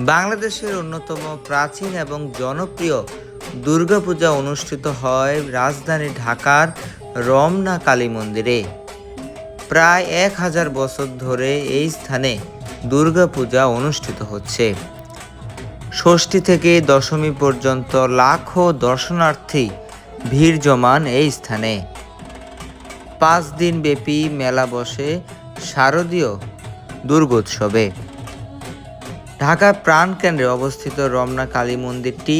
বাংলাদেশের অন্যতম প্রাচীন এবং জনপ্রিয় দুর্গাপূজা অনুষ্ঠিত হয় রাজধানী ঢাকার রমনা কালী মন্দিরে। প্রায় এক হাজার বছর ধরে এই স্থানে দুর্গাপূজা অনুষ্ঠিত হচ্ছে। ষষ্ঠী থেকে দশমী পর্যন্ত লাখো দর্শনার্থী ভিড় জমান এই স্থানে। পাঁচ দিন ব্যাপী মেলা বসে শারদীয় দুর্গোৎসবে। ঢাকার প্রাণকেন্দ্রে অবস্থিত রমনা কালী মন্দিরটি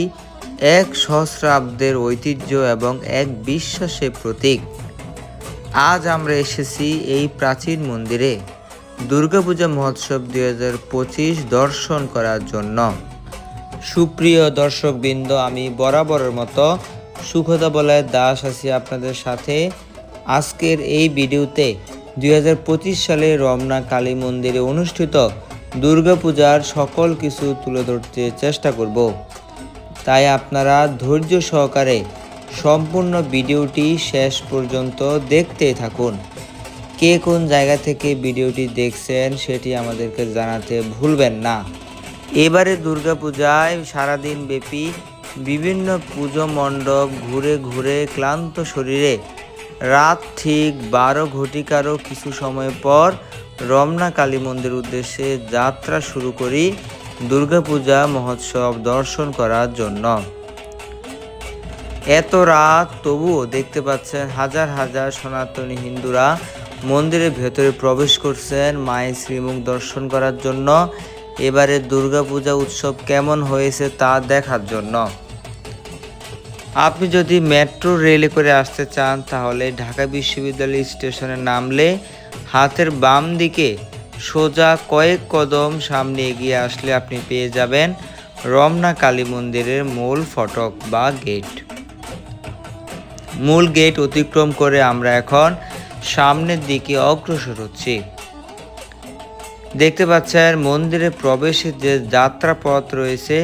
এক সহস্রাব্দের ঐতিহ্য এবং এক বিশ্বাসের প্রতীক। আজ আমরা এসেছি এই প্রাচীন মন্দিরে। দুর্গাপূজা মহোৎসব দুই হাজার পঁচিশ দর্শন করার জন্য। সুপ্রিয় দর্শকবৃন্দ, আমি বরাবরের মতো সুখদা বলয় দাস আছি আপনাদের সাথে। আজকের এই ভিডিওতে দুই হাজার পঁচিশ সালে রমনা কালী মন্দিরে অনুষ্ঠিত দুর্গাপূজার সকল কিছু তুলে ধরতে চেষ্টা করব। তাই আপনারা ধৈর্য সহকারে সম্পূর্ণ ভিডিওটি শেষ পর্যন্ত দেখতে থাকুন। কে কোন জায়গা থেকে ভিডিওটি দেখছেন সেটি আমাদেরকে জানাতে ভুলবেন না। এবারে দুর্গাপূজায় সারাদিন ব্যাপী বিভিন্ন পুজো মণ্ডপ ঘুরে ঘুরে ক্লান্ত শরীরে রাত ঠিক বারো ঘটিকারও কিছু সময় পর রমনা কালী মন্দির উদ্দেশ্যে যাত্রা শুরু করি দুর্গাপূজা মহোৎসব দর্শন করার জন্য। এত রাত তবুও দেখতে পাচ্ছেন হাজার হাজার সনাতনী হিন্দুরা মন্দিরের ভেতরে প্রবেশ করছেন মায়ের শ্রীমুখ দর্শন করার জন্য। এবারে দুর্গাপূজা উৎসব কেমন হয়েছে তা দেখার জন্য। আপনি যদি মেট্রো রেলে করে আসতে চান তাহলে ঢাকা বিশ্ববিদ্যালয় স্টেশনে নামলে হাতের বাম দিকে সোজা কয়েক কদম সামনে এগিয়ে আসলে আপনি পেয়ে যাবেন রমনা কালী মন্দিরের মূল ফটক বা গেট। মূল গেট অতিক্রম করে আমরা এখন সামনের দিকে অগ্রসর হচ্ছি। দেখতে পাচ্ছেন মন্দিরে প্রবেশের যে যাত্রা পথ রয়েছে,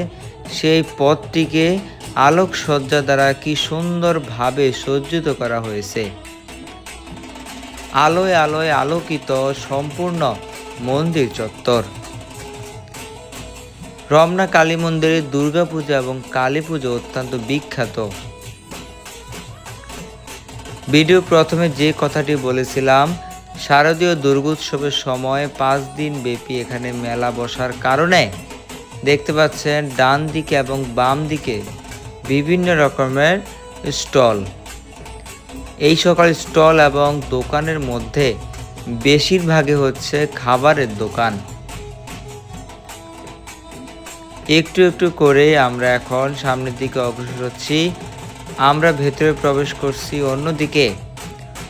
সেই পথটিকে আলোকসজ্জা দ্বারা কি সুন্দরভাবে সজ্জিত করা হয়েছে। আলোয় আলোয় আলোকিত সম্পূর্ণ মন্দির চত্বর। রমনা কালী মন্দিরের দুর্গাপূজা এবং কালী পুজো অত্যন্ত বিখ্যাত। ভিডিও প্রথমে যে কথাটি বলেছিলাম, শারদীয় দুর্গোৎসবের সময় পাঁচ দিন ব্যাপী এখানে মেলা বসার কারণে দেখতে পাচ্ছেন ডান দিকে এবং বাম দিকে বিভিন্ন রকমের স্টল। এই সকল স্টল এবং দোকানের মধ্যে বেশিরভাগই হচ্ছে খাবারের দোকান। একটু একটু করে আমরা এখন সামনের দিকে অগ্রসর হচ্ছি। আমরা ভেতরে প্রবেশ করছি, অন্যদিকে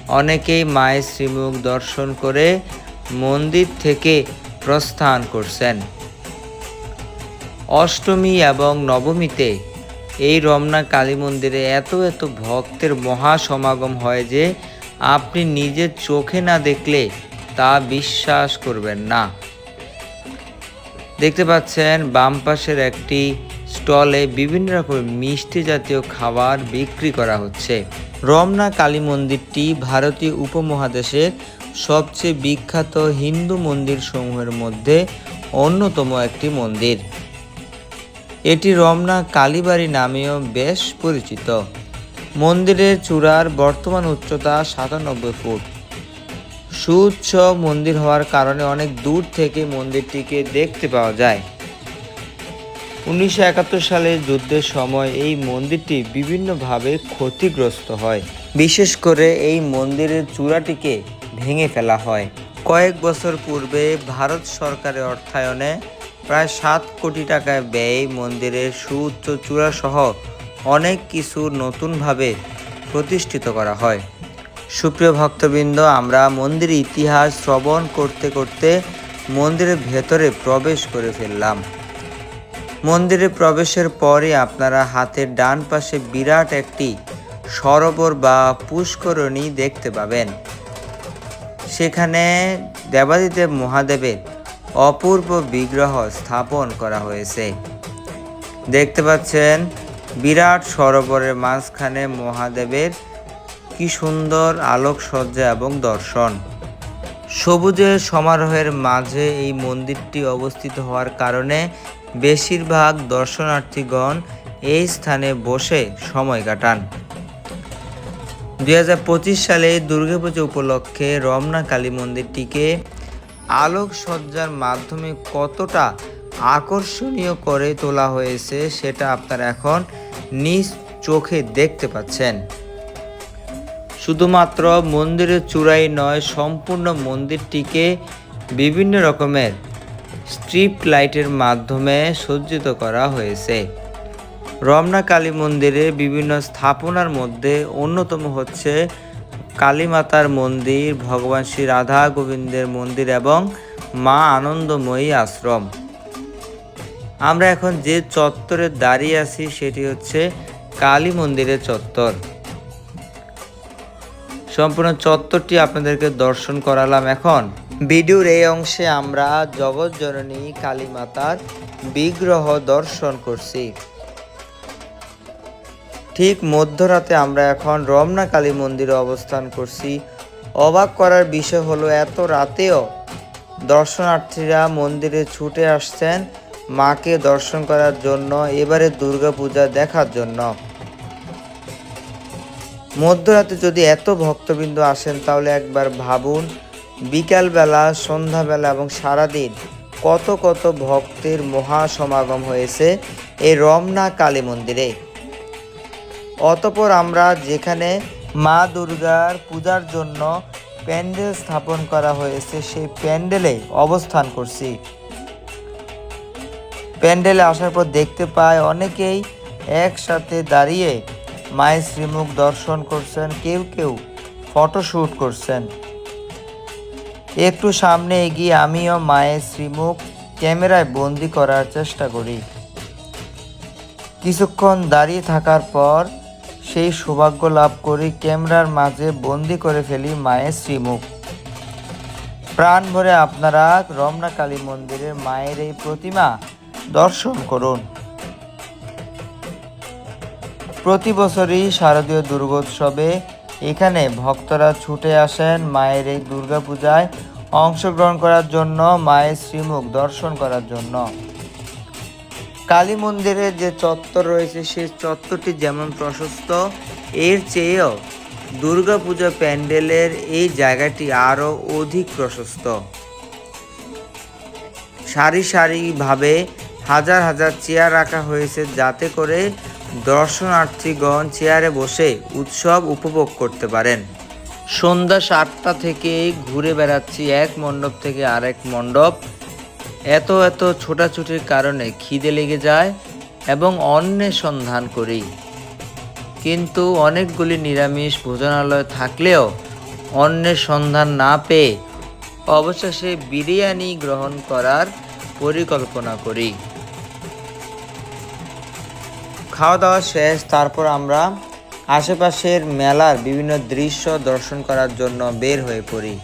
অনেকেই মায়ের শ্রীমুখ দর্শন করে মন্দির থেকে প্রস্থান করছেন। অষ্টমী এবং নবমীতে এই রমনা কালী মন্দিরে এত এত ভক্তের মহা সমাগম হয় যে আপনি নিজের চোখে না দেখলে তা বিশ্বাস করবেন না। দেখতে পাচ্ছেন বাম পাশের একটি স্টলে বিভিন্ন রকমের মিষ্টি জাতীয় খাবার বিক্রি করা হচ্ছে। রমনা কালী মন্দিরটি ভারতীয় উপমহাদেশের সবচেয়ে বিখ্যাত হিন্দু মন্দির সমূহের মধ্যে অন্যতম একটি মন্দির। এটি রমনা কালীবাড়ি নামেও বেশ পরিচিত। মন্দিরের চূড়ার বর্তমান উচ্চতা সাতানব্বই ফুট। সুউচ্চ মন্দির হওয়ার কারণে অনেক দূর থেকে মন্দিরটিকে দেখতে পাওয়া যায়। উনিশশো একাত্তর সালে যুদ্ধের সময় এই মন্দিরটি বিভিন্নভাবে ক্ষতিগ্রস্ত হয়। বিশেষ করে এই মন্দিরের চূড়াটিকে ভেঙে ফেলা হয়। কয়েক বছর পূর্বে ভারত সরকারের অর্থায়নে প্রায় সাত কোটি টাকায় ব্যয় মন্দিরের সুউচ্চ চূড়া সহ অনেক কিছু নতুনভাবে প্রতিষ্ঠিত করা হয়। সুপ্রিয় ভক্তবৃন্দ, আমরা মন্দিরের ইতিহাস শ্রবণ করতে করতে মন্দিরের ভেতরে প্রবেশ করে ফেললাম। মন্দিরে প্রবেশের পরে আপনারা হাতের ডান পাশে বিরাট একটি সরোবর বা পুষ্করণী দেখতে পাবেন। সেখানে দেবাদিদেব মহাদেবের অপূর্ব বিগ্রহ স্থাপন করা হয়েছে। দেখতে পাচ্ছেন, বিরাট সরোবরের মাঝখানে মহাদেবের কি সুন্দর আলোকসজ্জা এবং দর্শন। সবুজের সমারোহের মাঝে এই মন্দিরটি অবস্থিত হওয়ার কারণে বেশিরভাগ দর্শনার্থীগণ এই স্থানে বসে সময় কাটান। দুই হাজার পঁচিশ সালে দুর্গাপুজো উপলক্ষে রমনা কালী মন্দিরটিকে আলোকসজ্জার মাধ্যমে কতটা আকর্ষণীয় করে তোলা হয়েছে সেটা আপনারা এখন নিজ চোখে দেখতে পাচ্ছেন। শুধুমাত্র মন্দিরের চূড়াই নয়, সম্পূর্ণ মন্দিরটিকে বিভিন্ন রকমের স্ট্রিপ লাইটের মাধ্যমে সজ্জিত করা হয়েছে। রমনা কালী মন্দিরে বিভিন্ন স্থাপনার মধ্যে অন্যতম হচ্ছে কালীমাতার মন্দির, ভগবান শ্রী রাধা গোবিন্দের মন্দির এবং মা আনন্দময়ী আশ্রম। আমরা এখন যে চত্বরে দাঁড়িয়ে আছি সেটি হচ্ছে কালী মন্দিরের চত্বর। সম্পূর্ণ চত্বরটি আপনাদেরকে দর্শন করালাম এখন। ভিডিওর এই অংশে আমরা জগৎ জননী কালী মাতার বিগ্রহ দর্শন করছি। ঠিক মধ্যরাতে আমরা এখন রমনা কালী মন্দিরে অবস্থান করছি। অবাক করার বিষয় হলো, এত রাতেও দর্শনার্থীরা মন্দিরে ছুটে আসছেন মাকে দর্শন করার জন্য, এবারে দুর্গাপূজা দেখার জন্য। মধ্যরাতে যদি এত ভক্তবৃন্দ আসেন, তাহলে একবার ভাবুন, বিকালবেলা, সন্ধ্যাবেলা এবং সারাদিন কত কত ভক্তের মহা সমাগম হয়েছে এই রমনা কালী মন্দিরে। অতপর আমরা যেখানে মা দুর্গার পূজার জন্য প্যান্ডেল স্থাপন করা হয়েছে, সেই প্যান্ডেলে অবস্থান করছি। প্যান্ডেলে আসার পর দেখতে পাই অনেকেই একসাথে দাঁড়িয়ে মায়ের শ্রীমুখ দর্শন করছেন, কেউ কেউ ফটোশ্যুট করছেন। একটু সামনে এগিয়ে আমিও মায়ের শ্রীমুখ ক্যামেরায় বন্দি করার চেষ্টা করি। কিছুক্ষণ দাঁড়িয়ে থাকার পর সেই সৌভাগ্য লাভ করি, ক্যামেরার মাঝে বন্দি করে ফেলি মায়ের শ্রীমুখ। প্রাণ ভরে আপনারা রমনা কালী মন্দিরের মায়ের এই প্রতিমা দর্শন করুন। প্রতি বছরই শারদীয় দুর্গোৎসবে এখানে ভক্তরা ছুটে আসেন মায়ের এই দুর্গাপূজায় অংশগ্রহণ করার জন্য, মায়ের শ্রীমুখ দর্শন করার জন্য। কালী মন্দিরের যে চত্বর রয়েছে, সেই চত্বরটি যেমন প্রশস্ত, এর চেয়েও দুর্গাপূজা প্যান্ডেলের এই জায়গাটি আরও অধিক প্রশস্ত। সারি সারিভাবে হাজার হাজার চেয়ার রাখা হয়েছে যাতে করে দর্শনার্থীগণ চেয়ারে বসে উৎসব উপভোগ করতে পারেন। সন্ধ্যা সাতটা থেকে ঘুরে বেড়াচ্ছি এক মণ্ডপ থেকে আরেক মণ্ডপ। এত এত ছোটাছুটির কারণে খিদে লেগে যায় এবং অন্নের সন্ধান করি। কিন্তু অনেকগুলি নিরামিষ ভোজনালয় থাকলেও অন্নের সন্ধান না পেয়ে অবশেষে বিরিয়ানি গ্রহণ করার পরিকল্পনা করি। খাওয়া দাওয়া শেষ, তারপর আমরা আশেপাশের মেলার বিভিন্ন দৃশ্য দর্শন করার জন্য বের হয়ে পড়ি।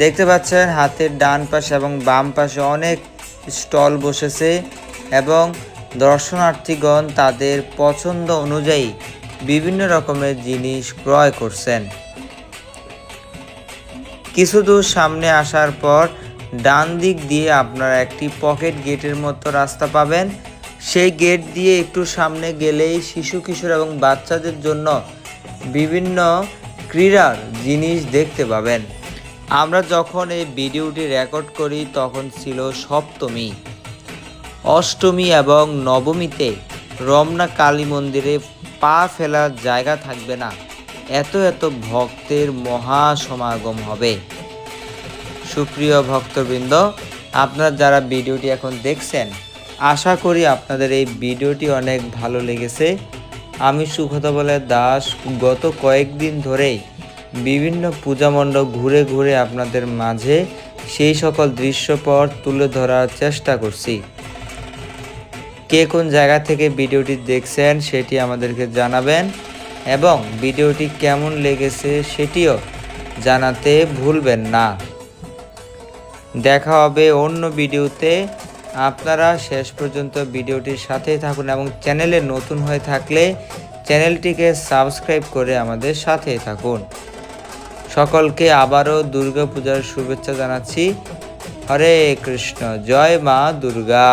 দেখতে পাচ্ছেন, হাতের ডান পাশে এবং বাম পাশে অনেক স্টল বসেছে এবং দর্শনার্থীগণ তাদের পছন্দ অনুযায়ী বিভিন্ন রকমের জিনিস ক্রয় করছেন। কিছু দূর সামনে আসার পর ডান দিক দিয়ে আপনারা একটি পকেট গেটের মতো রাস্তা পাবেন। সেই গেট দিয়ে একটু সামনে গেলেই শিশু, কিশোর এবং বাচ্চাদের জন্য বিভিন্ন ক্রীড়ার জিনিস দেখতে পাবেন। আমরা যখন এই ভিডিওটি রেকর্ড করি, তখন ছিল সপ্তমী। অষ্টমী এবং নবমীতে রমনা কালী মন্দিরে পা ফেলার জায়গা থাকবে না। এত এত ভক্তের মহা সমাগম হবে। সুপ্রিয় ভক্তবৃন্দ, আপনারা যারা ভিডিওটি এখন দেখছেন, আশা করি আপনাদের এই ভিডিওটি অনেক ভালো লেগেছে। আমি সুখত বলে দাস, গত কয়েকদিন ধরেই বিভিন্ন পূজা মণ্ডপ ঘুরে ঘুরে আপনাদের মাঝে সেই সকল দৃশ্যপট তুলে ধরার চেষ্টা করছি। কে কোন জায়গা থেকে ভিডিওটি দেখছেন সেটি আমাদেরকে জানাবেন এবং ভিডিওটি কেমন লেগেছে সেটিও জানাতে ভুলবেন না। দেখা হবে অন্য ভিডিওতে। আপনারা শেষ পর্যন্ত ভিডিওটির সাথেই থাকুন এবং চ্যানেলে নতুন হয়ে থাকলে চ্যানেলটিকে সাবস্ক্রাইব করে আমাদের সাথেই থাকুন। সকলকে আবারও দুর্গা পূজার শুভেচ্ছা জানাচ্ছি। হরে কৃষ্ণ। জয় মা দুর্গা।